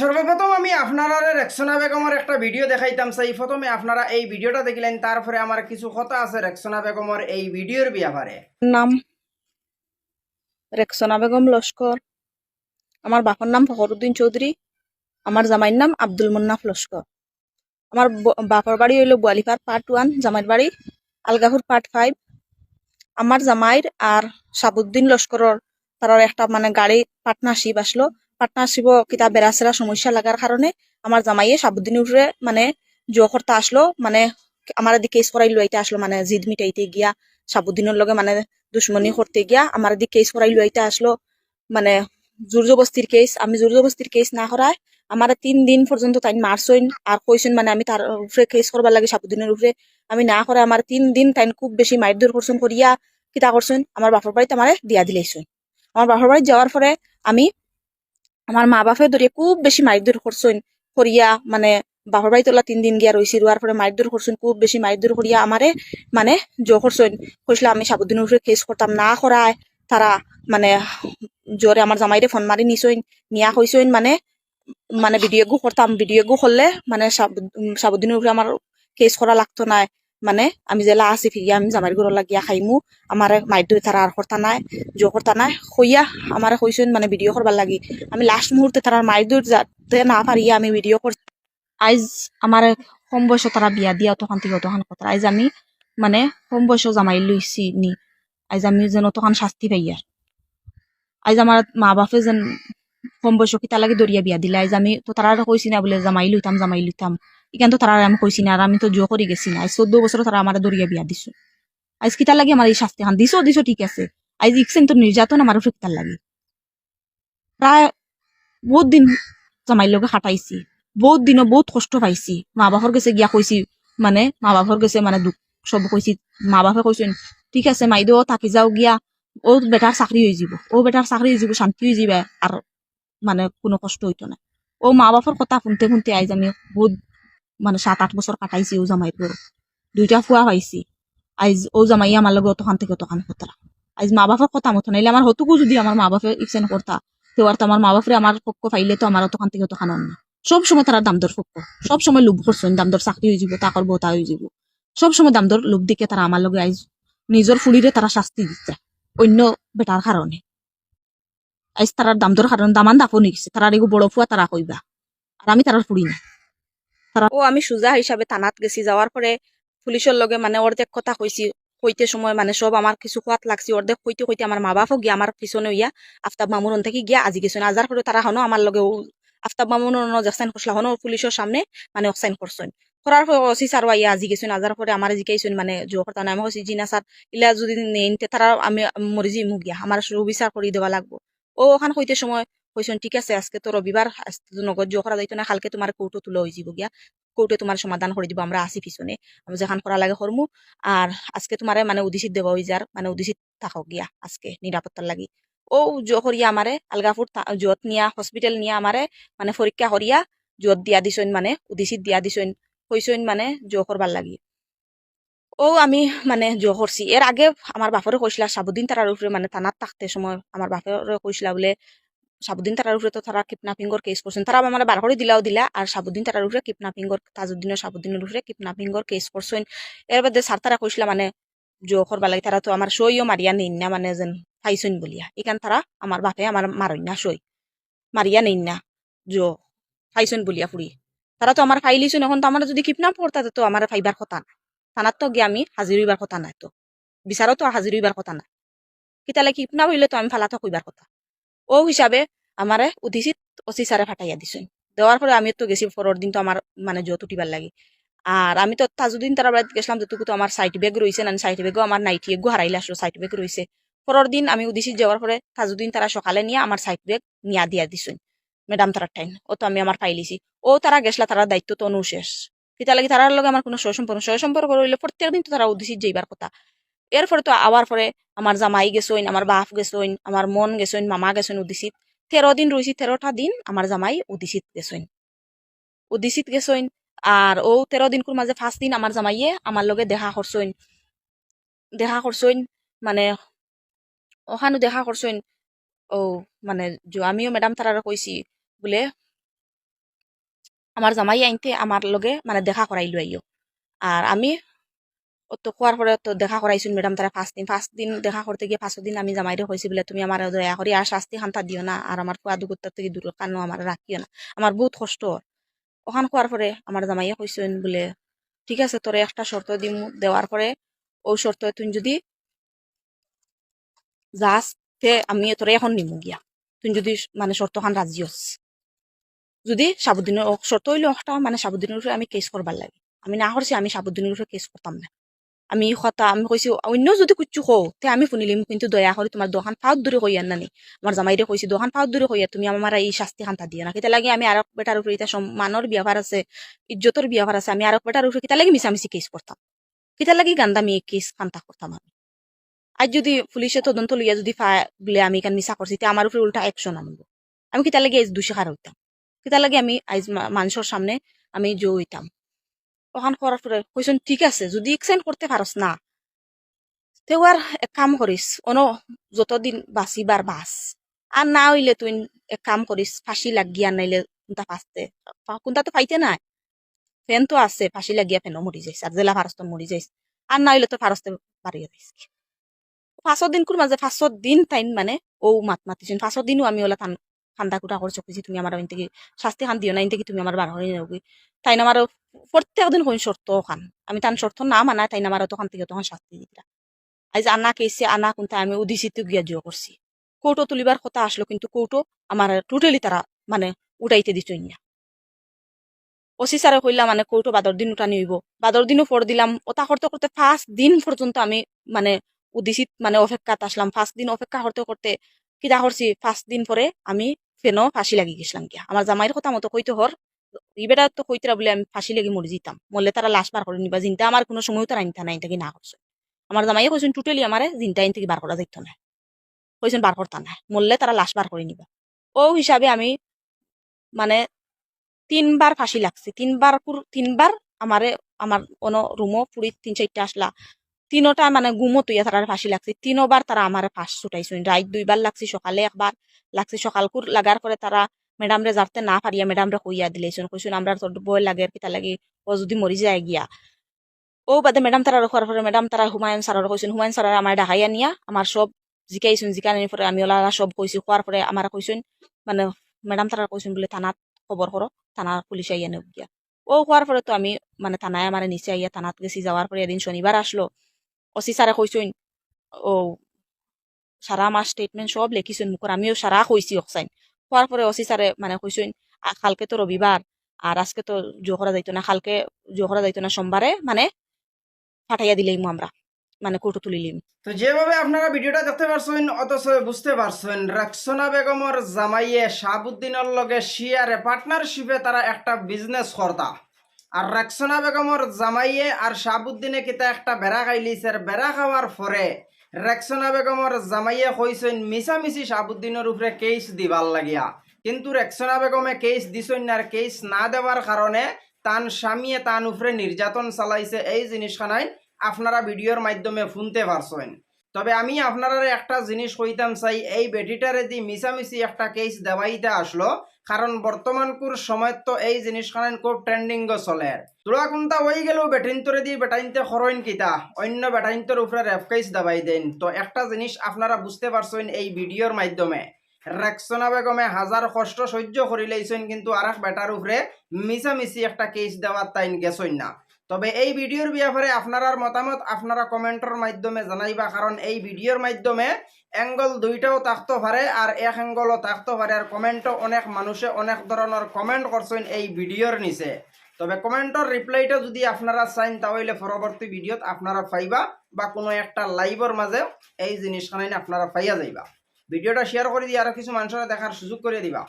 সর্বপ্রথম আমি আপনারা রেক্সনা বেগমের একটা ভিডিও দেখাইতাম চাই। প্রথমে আপনারা এই ভিডিওটা দেখিলেন, তারপরে আমার কিছু কথা আছে রেক্সনা বেগমের এই ভিডিওর ব্যাপারে। নাম? রেক্সনা বেগম লস্কর। আমার বাবার নাম ফখরুদ্দিন চৌধুরী আমার জামাইর নাম আব্দুল মুন্নাফ লস্কর। আমার বাপর বাড়ি হইল গোয়ালিপার পার্ট ওয়ান জামাইর বাড়ি আলগাপুর পার্ট ফাইভ আমার জামাইর আর সাবুদ্দিন লস্করর তার একটা মানে গাড়ি পার্টনারশিপ আসলো পার্টনারশিপ কিতা বেড়াচেরা সমস্যা লাগার কারণে আমার জামাইয়ে সাবুদ্দিনের উপরে মানে জো করতে আসলো মানে আমার দিকে কেস করাই লইতে আসলো মানে জিদ মিটাইতে গিয়া সাবুদ্দিনের লগে মানে দুশ্মনী করতে গিয়া আমার দিকে কেস করাই লইতে আসলো মানে জোর জবস্তির কেস আমি জোর জবস্তির কেস না করায় আমার তিন দিন পর্যন্ত তাই মারছইন আর কইছেন মানে আমি তার উপরে কেস করবার লাগে সাবুদ্দিনের উপরে আমি না করে আমার তিন দিন তাই খুব বেশি মারধর করছেন করিয়া, কিতা করছেন আমার বাপর বাড়িতে আমারে দিয়া দিলেইছেন আমার বাপর বাড়ি যাওয়ার পরে আমি আমার মা বাপে ধরিয়ে খুব বেশি মারধর করছেন করিয়া মানে বাপর বাড়ি তোলা তিন দিন গিয়া রইছি রোয়ার পরে মারধর করছেন খুব বেশি মারধর করিয়া আমারে মানে জো করছেন কইছিল আমি সাবুদ্দিনের উপরে কেস করতাম না করায় তারা মানে জোরে আমার জামাইরে ফোন মারি নিছইন নিয়া কইছইন মানে মানে ভিডিও গু করতাম ভিডিও গু করলে মানে সাবুদ্দিনের উপরে আমার কেস করা লাগতো না মানে আমি জেলা আছি ফিরিয়া আমি জামাইর ঘর লাগিয়া খাইমু। আমার মাইর তারা আর করতা নাই জো করতা নাই। কইয়া আমার কইছেন মানে ভিডিও করবার লাগি। আমি লাস্ট মুহূর্তে তারা মাইর যাতে না পারিয়া আমি ভিডিও কর আইজ আমার কম বয়স তারা বিয়া দিয়া তখন থেকে তখন কথা। আইজ আমি মানে কম বয়স জামাই লইছি নি। আইজ আমি যেন তখন শাস্তি পাই আর আইজ আমার মা বাপে যেন কম বয়স কিতা লাগে দরিয়া বিয়া দিলে। আইজ আমি তো তারা কইছি না বলে জামাই লইতাম জামাই লইতাম ইখান তো তারা আমি কইছি না, আর আমি তো জো করে গেছি না। আইজ চোদ্দ বছর তারা আমার দরিয়া বিয়া দিছো। আইজ কিতা লাগে আমার এই শাস্তি খান। দিছো দিছো, ঠিক আছে। আইজ ইকছেন তো নির্যাতন আমার উপরে কিতা লাগে। প্রায় বহুত দিন জামাইর লগে খাটাইছি। বহুত দিনও বহুত কষ্ট পাইছি। মা বাপর গেছে গিয়া কইছি মানে মা বাপর গেছে মানে দুঃখ সব কইছি মা বাপে কইছেন ঠিক আছে মাইদো থাকি যাও গিয়া। ও বেটার চাকরি হয়ে যাব। ও বেটার চাকরি হয়ে যাব, শান্তি হয়ে যাবে। আর মানে কোনো কষ্ট হইতো না ও মা বাপর কথা শুনতে শুনতে আইজ আমি বহুত মানে সাত আট বছর কাটাইছি ও জামাইর ঘর দুইটা ফুয়া পাইছি। আইজ ও জামাই আমার লগে অতখান থেকে অতখান কথা। আইজ মা বাপের কথা মতো নাইলে আমার হতুকু যদি আমার মা বাপে ইকসেন করতা তো আর তো আমার মা বাপরে আমার পক্ষ পাইলে তো আমার অতখান থেকে অতখান অন্য। সব সময় তারা দাম দর পক্ষ সব সময় লোভ করছেন দাম দর চাকরি হয়ে যাব তাকর বউতা হয়ে যাব। সব সময় দাম দর লোভ দিকে তারা আমার লগে আইজ নিজের ফুলিরে তারা শাস্তি দিচ্ছে অন্য বেটার কারণে আইজ তারার দাম দর কারণে দামান দাপনি গেছে তারার এগো বড় ফুয়া তারা কইবা। আর আমি তারার ফুড়ি না তারা ও আমি সুজা হিসাবে থানাত গেছি, যাওয়ার পরে পুলিশের লগে মানে অর্ধেক কথা কইছি কইতে সময় মানে সব আমার কিছু খোয়াত লাগছি অর্ধেক কইতে কইতে আমার মা বাপও গিয়া আমার পিছনে হইয়া আফতাব মামুন থেকে গিয়া আজি গেছেন আজার পরে তারা হনো আমার লগে আফতাব মামুন যেসাইন করছিল হনো পুলিশের সামনে মানে অকসাইন করছেন করার পরে অসি স্যার ইয়া আজি গেছেন আজার পরে আমার জিকাইছেন মানে জো করতা না আমি কইছি জিনা স্যার ইলা যদি তে তারা আমি মরি যাই মুখ গিয়া আমার সুবিচার করে দেওয়া লাগবো ও ওখান কইতে সময় কইছেন ঠিক আছে, আজকে তো রবিবার নগদ জো করা যাইতো না কালকে তোমার কোর্টও তুলে হয়ে যাব গিয়া। কোর্টে তোমার সমাধান করে দিব, আমরা আসি পিছনে। আমি যেখান করা লাগে করমু আর আজকে তোমারে মানে উদিসিত দেওয়া হয়ে যার মানে উদিসিত থাকক গিয়া আজকে নিরাপত্তার লাগি। ও জো করিয়া আমারে আলগাপুর তা- জত নিয়া, হসপিটাল নিয়া আমারে মানে পরীক্ষা করিয়া জত দিয়া দিছইন মানে উদিসিত দিয়া দিছইন কইসইন মানে জো করবার লাগি। ও আমি মানে জো করছি এর আগে আমার বাপরে কইসলা সাবুদ্দিন তারার উপরে মানে থানাত থাকতে সময় আমার বাপরে কইসলা বলে সাবুদ্দিন তারার উপরে তো তারা কিডন্যাপিংর কেস করছেন তারা আমার বার করে দিলাও দিলা আর সাবুদ্দিন তারার উপরে কিডন্যাপিংর তাজউদ্দিনের সাবুদ্দিনের উপরে কিডন্যাপিংর কেস করছেন এর বাদে স্যার তারা কইসলা মানে জো করবা লাগে তারা তো আমার সইও মারিয়া নেই না মানে যেন পাইছইন বলিয়া। এখান তারা আমার বাপে আমার মারই না সই মারিয়া নেই না জো পাইছইন বলিয়া ফুরি তারা তো আমার ফাইলিছইন এখন তো আমার যদি কিডন্যাপ করতা তো আমার ফাইবার কথা না থানাত তো গিয়ে আমি হাজির হইবার কথা নাই তো। বিচারও তো হাজির হইবার কথা না কিতালে কিডন্যাপ হইলে তো আমি ফালাতো কইবার কথা। ও হিসাবে আমারে উদিচিত অসি সারে ফাটাইয়া দিছেন। দেওয়ার পরে আমি তো গেছি, পরের দিন তো আমার মানে জোত উঠিবার লাগে। আর আমি তো তাজুদ্দিন তারা বাড়িতে গেছিলাম যেটুকু তো আমার সাইড ব্যাগ রয়েছে না সাইড ব্যাগও আমার নাইটি এগো হারাইলে আসলো সাইড ব্যাগ রয়েছে। পরের দিন আমি উদিচিত যাওয়ার পরে তাজুদ্দিন তারা সকালে নিয়ে আমার সাইড ব্যাগ নিয়া দিয়া দিছেন ম্যাডাম তারার টাইম ও তো আমি আমার পাইলিছি ও তারা গেছলা তারা দায়িত্ব তো অনু শেষ কিতা লাগি তারার লগে আমার কোনো সয় সম্পর্ক সয় সম্পর্ক রইলে প্রত্যেক দিন তো তারা উদিচিত যাইবার কথা। এরপরে তো আবার পরে আমার জামাই গেছইন আমার বাপ গেছইন আমার মন গেছইন মামা গেছইন উদিচিত তেরো দিন রয়েছি তেরোটা দিন আমার জামাই উদিচিত গেছইন উদিচিত গেছইন আর ও তেরো দিন কোর মাঝে ফার্স্ট দিন আমার জামাইয়ে আমার লগে দেখা করছইন দেখা করছইন মানে ওখানো দেখা করছইন ও মানে আমিও ম্যাডাম তারা কইছি বলে আমার জামাই আইনতে আমার লগে মানে দেখা করাইলো আইও। আর আমি তো খোয়ার পরে তো দেখা করাইছিল ম্যাডাম তারা ফার্স্ট দিন। ফার্স্ট দিন দেখা করতে গিয়ে ফার্স্ট দিন আমি জামাইরে কইছি বলে, তুমি আমার দয়া করি আর শাস্তি খান্তা দিও না আর আমার খোয়া দুগুত্তার থেকে দূর কানো আমার রাখিও না। আমার বহুত কষ্ট। ওখান খোয়ার পরে আমার জামাইয়ে কইছেন বলে, ঠিক আছে তোরে একটা শর্ত দিম দেওয়ার পরে ও শর্ত তুই যদি যাস তে আমি তোরে এখন নিমু গিয়া। তুই যদি মানে শর্ত খান রাজি হস যদি সাবুদ্দিনের শর্ত হইলে একটা মানে সাবুদ্দিনের উপরে আমি কেস করবার লাগে। আমি না করছি আমি সাবুদ্দিনের উপরে কেস করতাম না। আমি কথা আমি কইছি অন্য যদি কুচ্ছু কও, তে আমি শুনিলিম, কিন্তু দয়া করে তোমার দোকান ফাউত দূরে কইয়ার নানি আমার জামাইরে কইছি দোকান ফাউত দূরে কইয়া তুমি আমার এই শাস্তি খান্তা দিও না। কিতা লাগে আমি আরক বেটার উপরে এটা সম্মানের ব্যবহার আছে ইজ্জতের ব্যবহার আছে, আমি আরক বেটার উপরে কিতা লাগে মিশামিশি কেস করতাম কিতা লাগি গান্দামি কেস খান্তা করতাম আমি। আজ যদি পুলিশে তদন্ত লইয়া যদি বলে আমি কান মিছা করছি আমার উপরে উল্টা অ্যাকশন আনব। আমি কিতা লাগে আজ দুশিখার হইতাম কিতা লাগে আমি আজ মানুষের সামনে আমি জো হইতাম ওখান করার পরে কইছেন ঠিক আছে, যদি এক্সেন্ট করতে পারস না, তেও আর এক কাম করিস, অন যতদিন বাঁচিবার বাস। আর না হইলে তুই এক কাম করিস, ফাঁসি লাগিয়া নাইলে কোনটা ফাঁসতে কোনটা তো পাইতে নাই। ফেন তো আছে, ফাঁসি লাগিয়া ফেনও মরি যাইস আর জেলা ফারস্ত মরি যাইস আর না হইলে তো ফারস্তে বাড়িয়ে যাইস পাঁচর দিন কোর মাঝে পাঁচর দিন তাইন মানে ও মাত মাতিছেন পাঁচর দিনও আমি ওলা থান কুটা করে চকুছি তুমি আমার থেকে শাস্তি খান দিও না থেকে তুমি আমার বার হয়ে যাবি তাই প্রত্যেক দিন হইন শর্ত খান আমি তান শর্ত না তখন থেকে তখন শাস্তি দিতা আজ আনা কেসে আনা আমি গিয়া জিও করছি। কৌটো তুলিবার কথা আসলো কিন্তু কৌটো আমার টোটালি তারা মানে উঠাইতে দিত না ওসি স্যারে মানে কৌটো বাদর দিন উঠানি হইব। বাদর দিনও পর দিলাম। ওটা করতে করতে ফার্স্ট দিন পর্যন্ত আমি মানে উদিসিত মানে অপেক্ষাত আসলাম। ফার্স্ট দিন অপেক্ষা করতে করতে কিতা করছি? ফার্স্ট দিন পরে আমি ফেনও ফাঁসি লাগি গেছিলাম গিয়া। আমার জামাইয়ের কথা মতো কইতে হর ইবেটা তো কইতরা বলে, আমি ফাঁসি লাগি মরে যেতাম মরলে তারা লাশ বার করে নিবা। জিনটা আমার কোনো সময় তারা আনতা নাই থেকে না করছে। আমার জামাইয়ে কইছেন, টোটালি আমারে জিনটা আইন থেকে বার করা যাইতো না। কইছেন, বার করতা না। মরলে তারা লাশ বার করে নিবা। ও হিসাবে আমি মানে তিনবার ফাঁসি লাগছে। তিনবার তিনবার আমারে, আমার কোন রুমও পুরি তিন চারটা আসলা। তিনোটা মানে গুমো তুইয়া তারা ফাঁসি লাগছে। তিনোবার তারা আমার ফাঁস ছুটাইছেন রাত দুইবার লাগছে, সকালে একবার লাগছে। সকালকুর লাগার পরে তারা ম্যাডাম রে যাতে না পারিয়া ম্যাডাম রে কইয়া দিলেছেন কইছেন, আমরা তোর বই লাগে কিতা লাগে, ও যদি মরি যায় গিয়া। ও বাদে ম্যাডাম তারা রখার পরে ম্যাডাম তারা হুমায়ুন স্যারের কইছেন, হুমায়ুন স্যার আমার ডাকাইয়া নিয়া, আমার সব জিকাইছেন জিকানোর পরে আমি ওলা সব কইছি। কোয়ার পরে আমার কইছেন মানে ম্যাডাম তারা কইছেন বলে, থানাত খবর করো থানা পুলিশ আইয়া নেব গিয়া। ও হওয়ার পরে তো আমি মানে থানায় আমার নিচে আইয়া থানাত গেছি, যাওয়ার পরে এদিন শনিবার আসলো। অসি স্যারে কইছেন ও সারা আমার স্টেটমেন্ট সব লেখিছেন মুখর আমিও সারা কইছি অকসাইন হওয়ার পরে অসি স্যারে মানে আ, কালকে তো রবিবার আর আজকে তো জো করা যাইতো না কালকে জো করা যাইতো না সোমবারে মানে পাঠাইয়া দিলেইমু আমরা মানে কোর্টে তুলিলিম। তো যেভাবে আপনারা ভিডিওটা দেখতে পারছেন অথচ বুঝতে পারছেন রক্সনা বেগমর জামাইয়ে শাহাবুদ্দিনের লগে শিয়ারে পার্টনারশিপে তারা একটা বিজনেস করতা আর রক্সনা বেগমর জামাইয়ে আর শাহাবুদ্দিনে কিতা একটা বেড়া খাইলিছে আর বেড়া খাওয়ার পরে রক্সনা বেগমর জামাইয়ে কইছেন মিসামিসি সাবুদ্দিনের উপরে কেস দিবার লাগিয়া। কিন্তু রক্সনা বেগমে কেস দিছেন আর কেস না দেওয়ার কারণে তান স্বামীয়ে তান উপরে নির্যাতন চালাইছে। এই জিনিসখানাই আপনারা ভিডিওর মাধ্যমে শুনতে পারছেন তবে আমি আপনারা একটা জিনিস কইতাম চাই এই বেটিটারে দি মিশামিশি একটা কেস দেওয়াইতে আসলো, কারণ বর্তমানকুর সময় তো এই জিনিসখান খুব ট্রেন্ডিং চলে। তোরা কোনটা হয়ে গেলেও বেটিনতরে দি বেটাইনতে খরইন কিতা, অন্য বেটাইনতর উপরে রেপ কেস দেওয়াই দেন। তো একটা জিনিস আপনারা বুঝতে পারছেন এই ভিডিওর মাধ্যমে। রেক্সনা বেগমে হাজার কষ্ট সহ্য করিলেইছেন, কিন্তু আর এক বেটার উপরে মিশামিশি একটা কেস দেওয়ার তাইন গেছইন না। তবে এই ভিডিওর ব্যাপারে আপনার মতামত আপনারা কমেন্টের মাধ্যমে জানাইবা, কারণ এই ভিডিওর মাধ্যমে অ্যাঙ্গল দুইটাও থাকতে পারে আর এক অ্যাঙ্গলও থাকতে পারে আর কমেন্টও অনেক মানুষে অনেক ধরনের কমেন্ট করছেন এই ভিডিওর নিচে। তবে কমেন্টর রিপ্লাইটা যদি আপনারা চাইন তাহলে পরবর্তী ভিডিওত আপনারা পাইবা বা কোনো একটা লাইভের মাঝে এই জিনিসখানাই আপনারা পাইয়া যাইবা। ভিডিওটা শেয়ার করে দিয়ে আরও কিছু মানুষেরা দেখার সুযোগ করে দিবা।